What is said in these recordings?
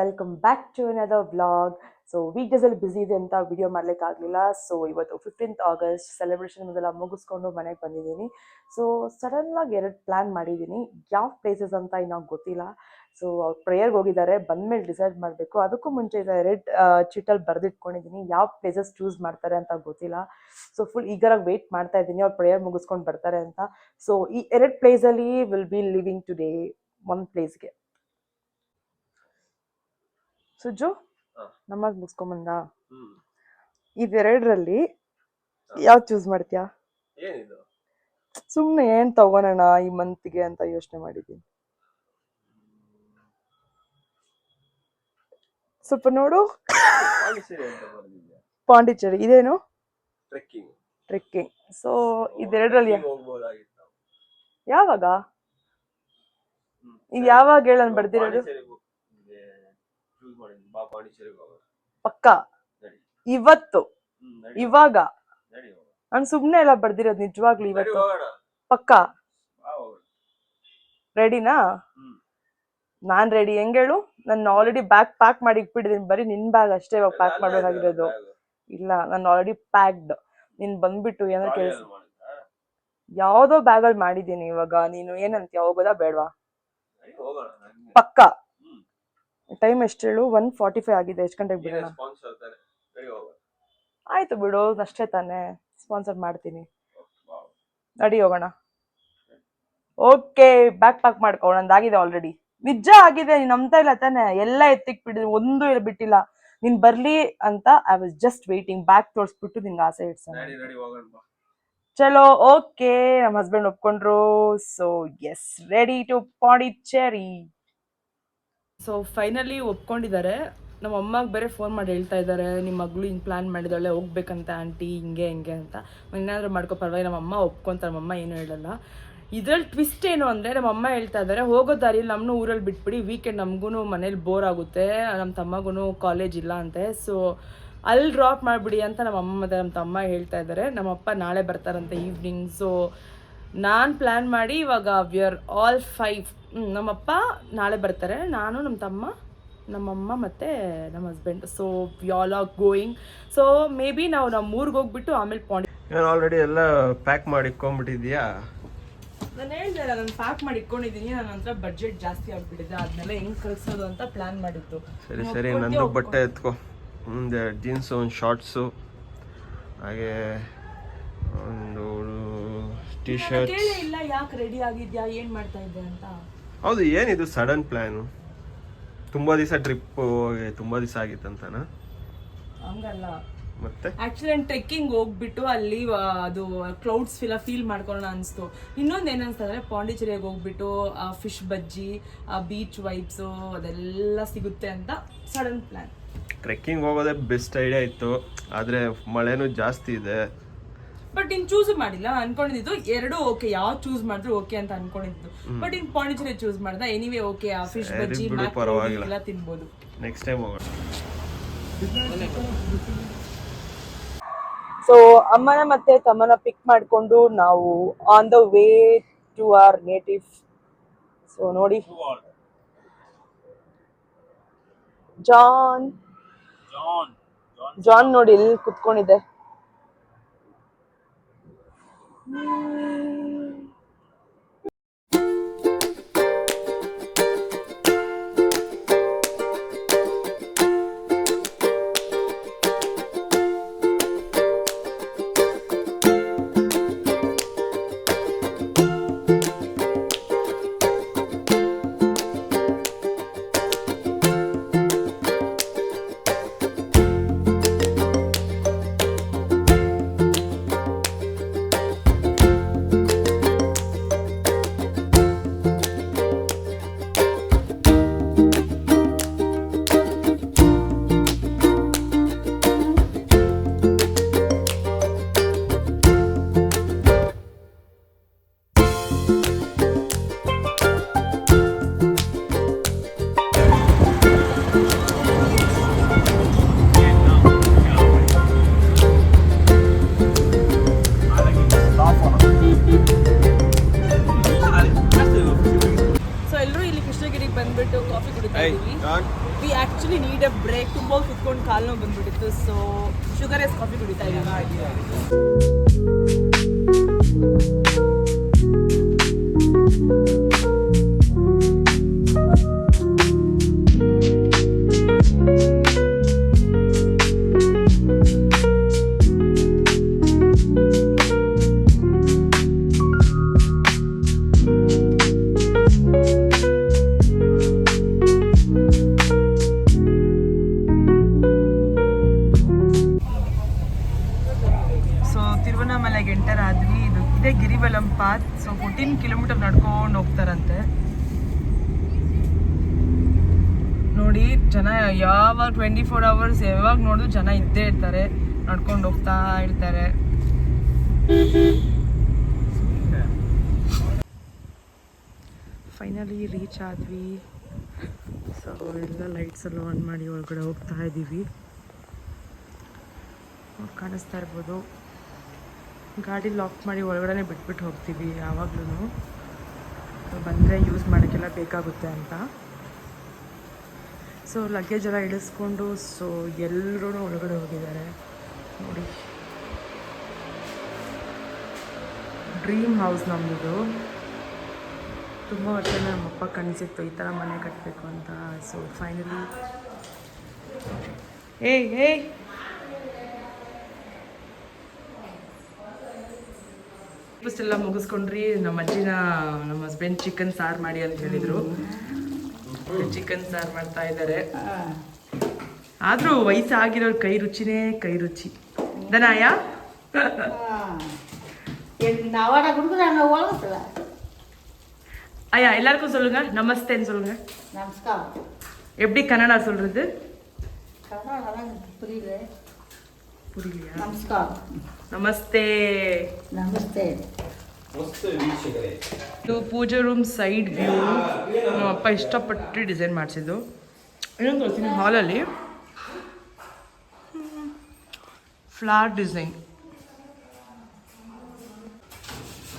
Welcome back to another vlog so week ಡೇಸಲ್ಲಿ busy ಇದೆ ಅಂತ ವಿಡಿಯೋ ಮಾಡಲಿಕ್ಕಾಗಲಿಲ್ಲ ಸೊ ಇವತ್ತು ಫಿಫ್ಟೀನ್ತ್ ಆಗಸ್ಟ್ ಸೆಲೆಬ್ರೇಷನ್ ಎಲ್ಲ ಮುಗಿಸ್ಕೊಂಡು ಮನೆಗೆ ಬಂದಿದ್ದೀನಿ. ಸೊ ಸಡನ್ನಾಗಿ ಎರಡು ಪ್ಲ್ಯಾನ್ ಮಾಡಿದ್ದೀನಿ. ಯಾವ ಪ್ಲೇಸಸ್ ಅಂತ ಇನ್ನೂ ಗೊತ್ತಿಲ್ಲ. ಸೊ ಅವ್ರು ಪ್ರೇಯರ್ಗೆ ಹೋಗಿದ್ದಾರೆ. ಬಂದಮೇಲೆ ಡಿಸೈಡ್ ಮಾಡಬೇಕು. ಅದಕ್ಕೂ ಮುಂಚೆ ರೆಡ್ ಚಿಟ್ಟಲ್ಲಿ ಬರೆದಿಟ್ಕೊಂಡಿದ್ದೀನಿ. ಯಾವ ಪ್ಲೇಸಸ್ ಚೂಸ್ ಮಾಡ್ತಾರೆ ಅಂತ ಗೊತ್ತಿಲ್ಲ. ಸೊ ಫುಲ್ ಈಗರಾಗಿ ವೆಯ್ಟ್ ಮಾಡ್ತಾ ಇದ್ದೀನಿ. ಅವ್ರು ಪ್ರೇಯರ್ ಮುಗಿಸ್ಕೊಂಡು ಬರ್ತಾರೆ ಅಂತ. ಸೊ ಈ ಎರಡು ಪ್ಲೇಸಲ್ಲಿ ವಿಲ್ ಬಿ ಲಿವಿಂಗ್ ಟುಡೇ ಒಂದು ಪ್ಲೇಸ್ಗೆ ಸುಜ್ಜು ಹಾ. ನಮಾಜ್ ಮುಗಿಸ್ಕೊಂಬಂದ. ಇವೆರಡರಲ್ಲಿ ಯಾವ ಚೂಸ್ ಮಾಡ್ತೀಯಾ? ಸುಮ್ಮನೆ ಏನ್ ತಗೋಣ ಈ ಮಂತ್ಗೆ ಅಂತ ಯೋಚನೆ ಮಾಡಿದ್ದೀನಿ ಸ್ವಲ್ಪ ನೋಡು. ಪಾಂಡಿಚೇರಿ ಇದೇನು? ಟ್ರೆಕ್ಕಿಂಗ್ ಟ್ರೆಕ್ಕಿಂಗ್ ಸೊ ಇದೆರಡರಲ್ಲಿ. ಯಾವಾಗ. ಇದು ಯಾವಾಗ ಹೇಳನ್ ಬರ್ದಿರೋದು ಪಾಂಡಿಚೇರಿಗೆ ಹೋಗ್- ಇದೆ, choose ಮಾಡಿದ್ವಿ. ಬಾ ಪಾಂಡಿಚೇರಿಗೆ ಹೋಗೋಣ ಪಕ್ಕ? ನಡಿ. ಇವತ್ತು? ಹ್ಮ್ ನಡಿ. ಇವಾಗ? ನಡಿ ಹೋಗೋಣ ನಾನು ಸುಮ್ನೆ ಎಲ್ಲ ಬರ್ದಿರೋದು ನಿಜವಾಗ್ಲೂ ನಡಿ ಇವತ್ತು. ಹೋಗೋಣ ಪಕ್ಕ? ಬಾ ಹೋಗೋಣ ರೆಡಿನಾ ಹ್ಮ್. ನಾನ್ ರೆಡಿ ಹೆಂಗ್ ಹೇಳು? ನಾನು ಆಲ್ರೆಡಿ ಬ್ಯಾಗ್ ಪ್ಯಾಕ್ ಮಾಡಿ ಇಟ್ಬಿಟ್ಟಿದ್ದೀನಿ ಬರೀ ನಿನ್ ಬ್ಯಾಗ್ ಅಷ್ಟೇ ಇವಾಗ ಪ್ಯಾಕ್ ಮಾಡೋದಾಗಿರೋದು. ಇಲ್ಲ ನಾನು ಆಲ್ರೆಡಿ ಪ್ಯಾಕ್ಡ್ ನಿನ್ ಬಂದ್ಬಿಟ್ಟು ಕೆಲಸ ಅಲ್ಲಿ ಮಾಡಿದ್ದಾ? ಯಾವ್ದೋ ಬ್ಯಾಗಲ್ಲಿ ಮಾಡಿದ್ದೀನಿ ಇವಾಗ. ನೀನು ಏನಂತೀಯ? ಹೋಗೋದಾ ಬೇಡವಾ? ಪಕ್ಕ. ಟೈಮ್ ಎಷ್ಟು ಹೇಳು ಒನ್ ಫಾರ್ಟಿ ಫೈವ್ ಆಗಿದೆ. ಎಷ್ಟು ಗಂಟೆಗೆ ಬಿಡೋಣ? ಆಯ್ತು ಬಿಡು ಅಷ್ಟೇ ತಾನೇ. ಸ್ಪಾನ್ಸರ್ ಮಾಡ್ತೀನಿ. ನಡಿ ಹೋಗೋಣ. ಓಕೆ ಬ್ಯಾಕ್ ಪ್ಯಾಕ್ ಮಾಡ್ಕೊ ಆಗಿದೆ ಆಲ್ರೆಡಿ ನಿಜ ಆಗಿದೆ ನೀನ್ ನಂಬ್ತಾ ಇಲ್ಲ ತಾನೆ. ಎಲ್ಲ ಎತ್ತಿಕ್ ಬಿಟ್ಟಿದ್ದೀನಿ ಒಂದು ಇಲ್ಲ ಬಿಟ್ಟಿಲ್ಲ. ನೀನ್ ಬರ್ಲಿ ಅಂತ I was just waiting bag ತೋರಿಸ್ಬಿಟ್ಟು ನಿನ್ಗೆ ಆಸೆ ಇಡ್ಸೋಣ. ಚಲೋ ಓಕೆ ನಮ್ಮ husband ಒಪ್ಕೊಂಡ್ರು. So yes ready to Pondicherry so finally ಒಪ್ಕೊಂಡಿದ್ದಾರೆ. ನಮ್ಮ ಅಮ್ಮಗೆ ಬೇರೆ ಫೋನ್ ಮಾಡಿ ಹೇಳ್ತಾ ಇದ್ದಾರೆ ನಿಮ್ಮ ಮಗಳು ಹಿಂಗೆ ಪ್ಲಾನ್ ಮಾಡಿದಾಳೆ ಹೋಗ್ಬೇಕಂತ ಆಂಟಿ ಹಿಂಗೆ ಹಿಂಗೆ ಅಂತ. ಏನಾದರೂ ಮಾಡ್ಕೋ ಪರವಾಗಿ ನಮ್ಮ ಅಮ್ಮ ಒಪ್ಕೊಂತಾರೆ ನಮ್ಮಮ್ಮ ಏನೂ ಹೇಳಲ್ಲ. ಇದ್ರಲ್ಲಿ ಟ್ವಿಸ್ಟ್ ಏನು ಅಂದರೆ, ನಮ್ಮ ಅಮ್ಮ ಹೇಳ್ತಾ ಇದ್ದಾರೆ, ಹೋಗೋ ದಾರಿಯಲ್ಲಿ ನಮ್ಮನ್ನು ಊರಲ್ಲಿ ಬಿಟ್ಬಿಡಿ ವೀಕೆಂಡ್ ನಮಗೂ ಮನೇಲಿ ಬೋರ್ ಆಗುತ್ತೆ ನಮ್ಮ ತಮ್ಮಗೂ ಕಾಲೇಜ್ ಇಲ್ಲ ಅಂತೆ ಸೊ ಅಲ್ಲಿ ಡ್ರಾಪ್ ಮಾಡಿಬಿಡಿ ಅಂತ ನಮ್ಮ ಅಮ್ಮ ಮತ್ತು ನಮ್ಮ ತಮ್ಮ ಹೇಳ್ತಾ ಇದ್ದಾರೆ. ನಮ್ಮಪ್ಪ ನಾಳೆ ಬರ್ತಾರಂತೆ ಈವ್ನಿಂಗ್ ಸೊ ನಾನು ಪ್ಲ್ಯಾನ್ ಮಾಡಿ ಇವಾಗ ವಿ ಆರ್ ಆಲ್ ಫೈವ್ ನಮ್ಮಪ್ಪ ನಾಳೆ ಬರ್ತಾರೆ ನಾನು ನಮ್ಮ ತಮ್ಮ ನಮ್ಮಮ್ಮ ಮತ್ತು ನಮ್ಮ husband so we all are going so maybe ನಾವು ನಮ್ಮ ಊರಿಗೆ ಹೋಗ್ಬಿಟ್ಟು ಆಮೇಲೆ ಪಾಂಡಿ ಆಲ್ರೆಡಿ ಎಲ್ಲ ಪ್ಯಾಕ್ ಮಾಡಿ ಇಟ್ಕೊಂಡ್ಬಿಟ್ಟಿದ್ಯಾ? ನಾನು ಹೇಳ್ದೆ ನಾನು ಪ್ಯಾಕ್ ಮಾಡಿ ಇಟ್ಕೊಂಡಿದ್ದೀನಿ ನನ್ನ ಹತ್ರ ಬಜೆಟ್ ಜಾಸ್ತಿ ಆಗ್ಬಿಟ್ಟಿದೆ ಅದನ್ನೆಲ್ಲ ಹೆಂಗ್ ಕಳಿಸೋದು ಅಂತ ಪ್ಲ್ಯಾನ್ ಮಾಡಿದ್ದು. ಸರಿ ಸರಿ ನನ್ನ ನಂದು ಬಟ್ಟೆ ಎತ್ಕೊ. ಮುಂದೆ ಜೀನ್ಸು ಒಂದು ಶಾರ್ಟ್ಸು ಹಾಗೆ ಟಿ ಶರ್ಟ್ ಕೇಳೇ ಇಲ್ಲ ಯಾಕೆ ರೆಡಿ ಆಗಿದ್ಯಾ ಏನು ಮಾಡ್ತಾ ಇದ್ದೆ ಅಂತ. ಹೌದು ಏನಿದು ಸಡನ್ ಪ್ಲ್ಯಾನು ತುಂಬ ದಿವಸ ಟ್ರಿಪ್ ಹೋಗಿ ತುಂಬ ದಿವಸ ಆಗಿತ್ತಂತನಾ? ಹಂಗಲ್ಲ. ಮತ್ತೆ? ಆಕ್ಚುಲಿ ನಾನು ಟ್ರೆಕ್ಕಿಂಗ್ ಹೋಗ್ಬಿಟ್ಟು ಅಲ್ಲಿ ಆ, ಅದು ಕ್ಲೌಡ್ಸ್ ಫಿಲ್ಲ ಫೀಲ್ ಮಾಡ್ಕೊಳ್ಳೋಣ ಅನಿಸ್ತು. ಇನ್ನೊಂದು ಏನನ್ಸ್ತಂದ್ರೆ ಪಾಂಡಿಚೇರಿಗೆ ಹೋಗ್ಬಿಟ್ಟು ಫಿಶ್ ಬಜ್ಜಿ ಬೀಚ್ ವೈಬ್ಸು ಅದೆಲ್ಲ ಸಿಗುತ್ತೆ ಅಂತ ಸಡನ್ ಪ್ಲಾನ್ ಟ್ರೆಕ್ಕಿಂಗ್ ಹೋಗೋದೇ ಬೆಸ್ಟ್ ಐಡಿಯಾ ಇತ್ತು. ಆದರೆ ಮಳೆನೂ ಜಾಸ್ತಿ ಇದೆ. ಬಟ್ ಇನ್ ಚೂಸ್ ಮಾಡಿಲ್ಲ. ಅನ್ಕೊಂಡಿದ್ದು ಎರಡು ಓಕೆ ಯಾವ ಚೂಸ್ ಮಾಡಿದ್ರು ಓಕೆ ಅಂತ ಅನ್ಕೊಂಡಿದ್ದು. ಬಟ್ ಇನ್ ಪಾಂಡಿಚೇರಿ ಚೂಸ್ ಮಾಡ್ದ. ಎನಿವೇ ಓಕೆ ಆ ಫಿಶ್ ಬಜ್ಜಿ. ಎಲ್ಲ ತಿನ್ಬೋದು. ನೆಕ್ಸ್ಟ್ ಟೈಮ್ ಹೋಗೋಣ. ಸೊ ಅಮ್ಮನ ಮತ್ತೆ ತಮ್ಮನ ಪಿಕ್ ಮಾಡಿಕೊಂಡು ನಾವು on the way to our native so ನೋಡಿ. ಜಾನ್ ಜಾನ್ ನೋಡಿ ಇಲ್ಲಿ Hum. ಬಂದ್ಬಿಟ್ಟು ಕಾಫಿ ಕುಡಿತಾ ಇದ್ದೀವಿ. We actually need a break ತುಂಬ ಕುತ್ಕೊಂಡು ಕಾಲು ನೋವು ಬಂದ್ಬಿಟ್ಟಿತ್ತು ಸೊ ಶುಗರ್ ಎಸ್ ಕಾಫಿ ಕುಡಿತಾ ಇದ್ದೀವಿ. ಫೋರ್ಟೀನ್ ಕಿಲೋಮೀಟರ್ ನಡ್ಕೊಂಡು ಹೋಗ್ತಾರಂತೆ. ನೋಡಿ, ಜನ ಯಾವಾಗ ಟ್ವೆಂಟಿ ಫೋರ್ ಅವರ್ಸ್ ಯಾವಾಗ ನೋಡಿದ್ರು ಜನ ಇದ್ದೇ ಇರ್ತಾರೆ, ನಡ್ಕೊಂಡು ಹೋಗ್ತಾ ಇರ್ತಾರೆ. ಫೈನಲಿ ರೀಚ್ ಆದ್ವಿ. ಸೊ ಎಲ್ಲ ಲೈಟ್ಸ್ ಎಲ್ಲ ಆನ್ ಮಾಡಿ ಒಳಗಡೆ ಹೋಗ್ತಾ ಇದ್ದೀವಿ ಕಾಣಿಸ್ತಾ ಇರ್ಬೋದು. ಗಾಡಿ ಲಾಕ್ ಮಾಡಿ ಒಳಗಡೆ ಬಿಟ್ಬಿಟ್ಟು ಹೋಗ್ತೀವಿ ಯಾವಾಗ್ಲೂ ಬಂದರೆ ಯೂಸ್ ಮಾಡೋಕ್ಕೆಲ್ಲ ಬೇಕಾಗುತ್ತೆ ಅಂತ. ಸೊ ಲಗೇಜ್ ಎಲ್ಲ ಇಳಿಸ್ಕೊಂಡು ಸೊ ಎಲ್ಲರೂ ಒಳಗಡೆ ಹೋಗಿದ್ದಾರೆ. ನೋಡಿ. ಡ್ರೀಮ್ ಹೌಸ್ ನಮ್ಮದು ತುಂಬ ವರ್ಷ ನಮ್ಮಪ್ಪ ಕನಸಿತ್ತು ಈ ಥರ ಮನೆ ಕಟ್ಟಬೇಕು ಅಂತ. ಸೊ ಫೈನಲಿ ಏಯ್ ಏಯ್! ಬ್ರೇಕ್ಫಾಸ್ಟ್ ಎಲ್ಲ ಮುಗಿಸ್ಕೊಂಡ್ರಿ ನಮ್ಮ ಅಜ್ಜಿನ ನಮ್ಮ ಹಸ್ಬೆಂಡ್ ಚಿಕನ್ ಸಾರು ಮಾಡಿ ಅಂತ ಹೇಳಿದ್ರು ಚಿಕನ್ ಸಾರು ಮಾಡ್ತಾ ಇದ್ದಾರೆ ಆದ್ರೂ ವಯಸ್ಸಾಗಿರೋರ್ ಕೈ ರುಚಿನೇ ಕೈ ರುಚಿ ದನಾಯ நவடை கொடுக்குறாங்க உலகத்தில் ஐயா எல்லாருக்கும் சொல்லுங்க நமஸ்தேன்னு சொல்லுங்க நமஸ்காரம் எப்படி கன்னடா சொல்றது கர்நாடகா எனக்கு புரியல ನಮಸ್ತೆ. ನಮಸ್ತೆ. ಇದು ಪೂಜೆ ರೂಮ್ ಸೈಡ್ ವ್ಯೂ. ನಮ್ಮ ಅಪ್ಪ ಇಷ್ಟಪಟ್ಟು ಡಿಸೈನ್ ಮಾಡಿಸಿದ್ದು. ಇನ್ನೊಂದು ಹೇಳ್ತೀನಿ ಹಾಲಲ್ಲಿ. ಫ್ಲಾರ್ ಡಿಸೈನ್.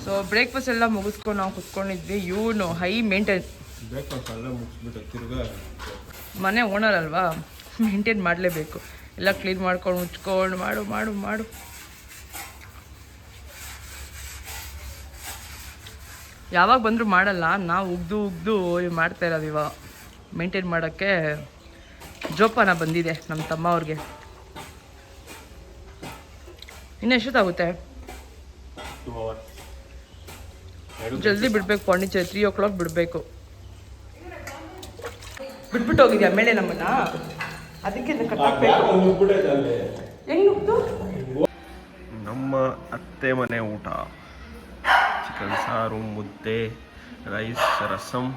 ಸೊ ಬ್ರೇಕ್ಫಾಸ್ಟ್ ಎಲ್ಲ ಮುಗಿಸ್ಕೊಂಡು ನಾವು ಕುತ್ಕೊಂಡಿದ್ವಿ. ಇವನು ಹೈ ಮೇಂಟೈನ್ ಮನೆ ಓನರ್ ಅಲ್ವಾ? ಮೇಂಟೈನ್ ಮಾಡಲೇಬೇಕು. ಎಲ್ಲ ಕ್ಲೀನ್ ಮಾಡ್ಕೊಂಡು ಮುಚ್ಕೊಂಡು ಮಾಡು ಮಾಡು ಮಾಡು. ಯಾವಾಗ ಬಂದರೂ ಮಾಡಲ್ಲ ನಾವು ಉಗ್ದು ಉಗ್ದು ಮಾಡ್ತಾ ಇರೋದು ಇವಾಗ. ಮೇಂಟೈನ್ ಮಾಡೋಕ್ಕೆ ಜೋಪಾನ ಬಂದಿದೆ ನಮ್ಮ ತಮ್ಮ ಅವ್ರಿಗೆ. ಇನ್ನು ಎಷ್ಟೊತ್ತಾಗುತ್ತೆ? ಟೂ ಅವರ್ಸ್ ಎರಡು ಜಲ್ದಿ ಬಿಡಬೇಕು ಪಾಂಡಿಚೇರಿ ತ್ರೀ ಓ ಕ್ಲಾಕ್ ಬಿಡಬೇಕು. ಬಿಟ್ಬಿಟ್ಟು ಹೋಗಿದ್ಯಾ ಮೇಲೆ ನಮ್ಮನ್ನ? ಅದಕ್ಕೆ ನಮ್ಮ ಅತ್ತೆ ಮನೆ ಊಟ. ಚಿಕನ್ ಸಾರು ಮುದ್ದೆ ರೈಸ್ ರಸಮ್